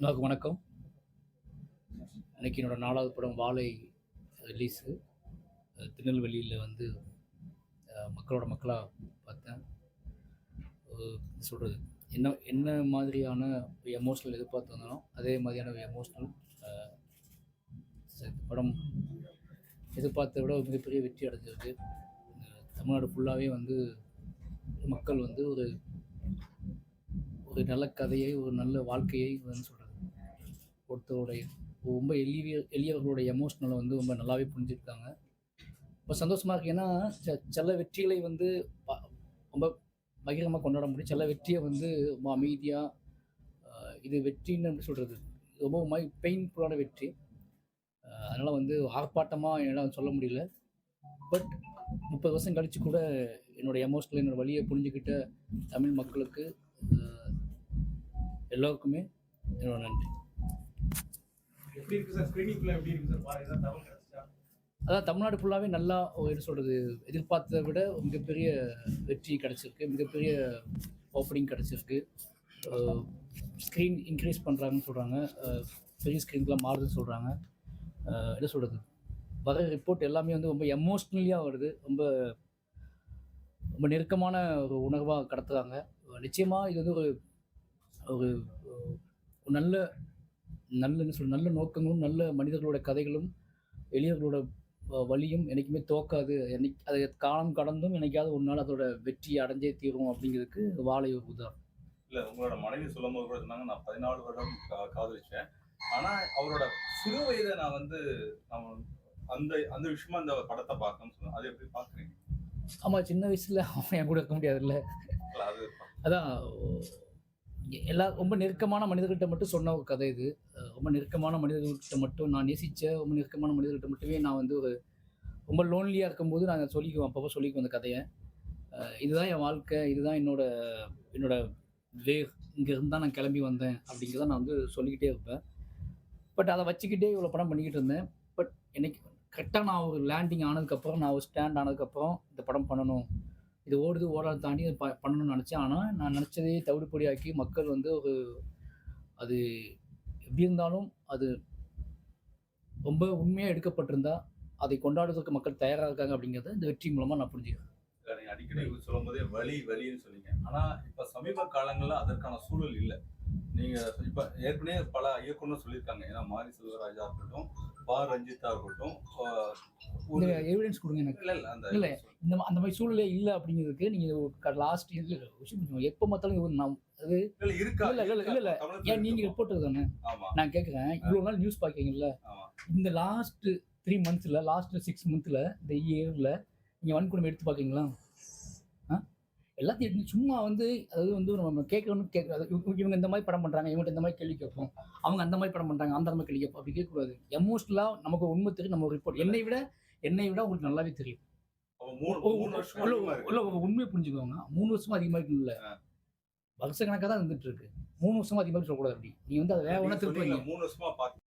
எல்லாருக்கும் வணக்கம். அன்றைக்கி என்னோடய நாலாவது படம் வாழை ரிலீஸு திருநெல்வேலியில் வந்து மக்களோட மக்களாக பார்த்தேன். சொல்கிறது என்ன என்ன மாதிரியான எமோஷ்னல் எதிர்பார்த்து வந்தாலும் அதே மாதிரியான எமோஷ்னல் படம் எதிர்பார்த்த விட ஒரு மிகப்பெரிய வெற்றி அடைஞ்சிருக்கு தமிழ்நாடு ஃபுல்லாகவே வந்து மக்கள் வந்து ஒரு ஒரு நல்ல கதையை ஒரு நல்ல வாழ்க்கையை வந்து சொல்கிறது ஒருத்தருடைய ரொம்ப எளிய எளியவர்களுடைய எமோஷ்னலை வந்து ரொம்ப நல்லாவே புரிஞ்சுருக்காங்க. இப்போ சந்தோஷமாக இருக்கு. ஏன்னா ச- சில வெற்றிகளை வந்து ப- ரொம்ப பகிரமாக கொண்டாட முடியும். சில வெற்றியை வந்து ரொம்ப அமைதியாக இது வெற்றின்னு எப்படி சொல்கிறது ரொம்ப மை பெயின்ஃபுல்லான வெற்றி. அதனால் வந்து ஆர்ப்பாட்டமாக என்னால் சொல்ல முடியல. பட் முப்பது வருஷம் கழித்து கூட என்னோட எமோஷனல் என்னோடய வழியை புரிஞ்சுக்கிட்ட தமிழ் மக்களுக்கு எல்லோருக்குமே என்னோட நன்றி. எப்படி இருக்கு சார்? எப்படி இருக்கு சார்? பாருங்க தகவல் அதான் தமிழ்நாடு ஃபுல்லாகவே நல்லா என்ன சொல்கிறது எதிர்பார்த்ததை விட மிகப்பெரிய வெற்றி கிடச்சிருக்கு. மிகப்பெரிய ஓப்பனிங் கிடச்சிருக்கு. ஸ்க்ரீன் இன்க்ரீஸ் பண்ணுறாங்கன்னு சொல்கிறாங்க பெரிய ஸ்க்ரீன்கெலாம் மாறுதுன்னு சொல்கிறாங்க என்ன சொல்கிறது வர ரிப்போர்ட் எல்லாமே வந்து ரொம்ப எமோஷ்னலியாக வருது. ரொம்ப ரொம்ப நெருக்கமான ஒரு உணர்வாக கடத்துகிறாங்க நிச்சயமாக இது வந்து ஒரு ஒரு நல்ல நல்ல என்ன சொல்ற நல்ல நோக்கங்களும் நல்ல மனிதர்களோட கதைகளும் எளியவர்களோட வழியும் என்றைக்குமே தோக்காது என்னைக்கு அது காலம் கடந்தும் என்னைக்காவது ஒரு நாள் அதோட வெற்றி அடைஞ்சே தீரும் அப்படிங்கிறதுக்கு வாழை ஒரு உதாரணம். இல்ல உங்களோட மனைவி சொல்லும் போது கூட சொன்னாங்க நான் பதினாலு வருடம் காதலிச்சேன். ஆனா அவரோட சிறு வயதை நான் வந்து நம்ம அந்த அந்த விஷயமா அந்த படத்தை பார்க்கணும்னு சொன்னேன். அது எப்படி பாக்குறீங்க ஆமாம் சின்ன வயசில் அவன் என் கூட இருக்க முடியாதுல்ல. இல்ல, அது அதான் எல்லா ரொம்ப நெருக்கமான மனிதர்கிட்ட மட்டும் சொன்ன ஒரு கதை இது. ரொம்ப நெருக்கமான மனிதர்கிட்ட மட்டும் நான் நேசித்த ரொம்ப நெருக்கமான மனிதர்கிட்ட மட்டுமே நான் வந்து ஒரு ரொம்ப லோன்லியாக இருக்கும்போது நான் சொல்லிக்குவேன். அப்பப்போ சொல்லிக்குவேன் அந்த கதையை. இதுதான் என் வாழ்க்கை. இதுதான் என்னோட என்னோட வே இங்கேருந்து தான் நான் கிளம்பி வந்தேன் அப்படிங்கிறத நான் வந்து சொல்லிக்கிட்டே இருப்பேன். பட் அதை வச்சுக்கிட்டே இவ்வளோ படம் பண்ணிக்கிட்டு இருந்தேன். பட் என்னைக்கு கரெக்டாக நான் ஒரு லேண்டிங் ஆனதுக்கப்புறம் நான் ஒரு ஸ்டாண்ட் ஆனதுக்கப்புறம் இந்த படம் பண்ணணும். இது ஓடுது ஓடாது தாண்டி ப- பண்ணணும்னு நினச்சேன். ஆனால் நான் நினச்சதே தவிடுபடியாக்கி மக்கள் வந்து ஒரு அது எப்படி இருந்தாலும் அது ரொம்ப உண்மையாக எடுக்கப்பட்டிருந்தா அதை கொண்டாடுறதுக்கு மக்கள் தயாராக இருக்காங்க அப்படிங்கிறத இந்த வெற்றி மூலமாக நான் புரிஞ்சுக்கிறேன். அடிக்கடி சொல்லும் போதே வலி வலின்னு சொன்னீங்க. ஆனா இப்ப சமீப காலங்கள்ல அதற்கான சூழல் இல்லை. நீங்க இப்ப ஏற்கனவே பல இயக்குனர் சொல்லியிருக்காங்க. ஏன்னா மாரி செல்வராஜா இருக்கட்டும் பா ரஞ்சிதா இருக்கட்டும் எவிடன்ஸ் கொடுங்க எனக்கு. இல்ல இல்ல அந்த இல்ல. இந்த அந்த மாதிரி சூழ்நிலை இல்லை அப்படிங்கிறதுக்கு நீங்கள் லாஸ்ட் இதில் எப்போ பார்த்தாலும் நான் அது இல்ல இருக்கா? இல்ல, இல்ல, இல்ல, இல்ல, இல்ல. ஏன் நீங்கள்? ரிப்போர்ட்டர் தானே? நான் கேட்குறேன் இவ்வளோ நாள் நியூஸ் பார்க்கீங்கல்ல இந்த லாஸ்ட் த்ரீ மந்த்ஸில் லாஸ்ட் சிக்ஸ் மந்த்தில் இந்த இயரில் நீங்கள் வன்கொடுமை எடுத்து பார்க்கீங்களா எல்லாத்தையும் சும்மா வந்து அதாவது வந்து நம்ம கேட்கணும்னு கேட்க இவங்க இந்த மாதிரி படம் பண்ணுறாங்க இவங்க இந்த மாதிரி கேள்வி கேட்போம். அவங்க அந்த மாதிரி படம் பண்ணுறாங்க அந்த மாதிரி கேள்வி கேட்போம். அப்படி கேட்கக்கூடாது. எமோஷ்னலாக நமக்கு உண்மை தெரியும் நம்ம ரிப்போர்ட் என்னை விட என்னை விட உங்களுக்கு நல்லாவே தெரியும். உண்மையை புரிஞ்சுக்கோங்க. மூணு வருஷமா அதிகமாக ஆ. வருஷ கணக்காக தான் இருந்துட்டு இருக்கு. மூணு வருஷமா அதிகமாக சொல்லக்கூடாது அப்படி. நீ வந்து அதை நீங்க ஒன்றா திருப்பி மூணு வருஷமா பாத்து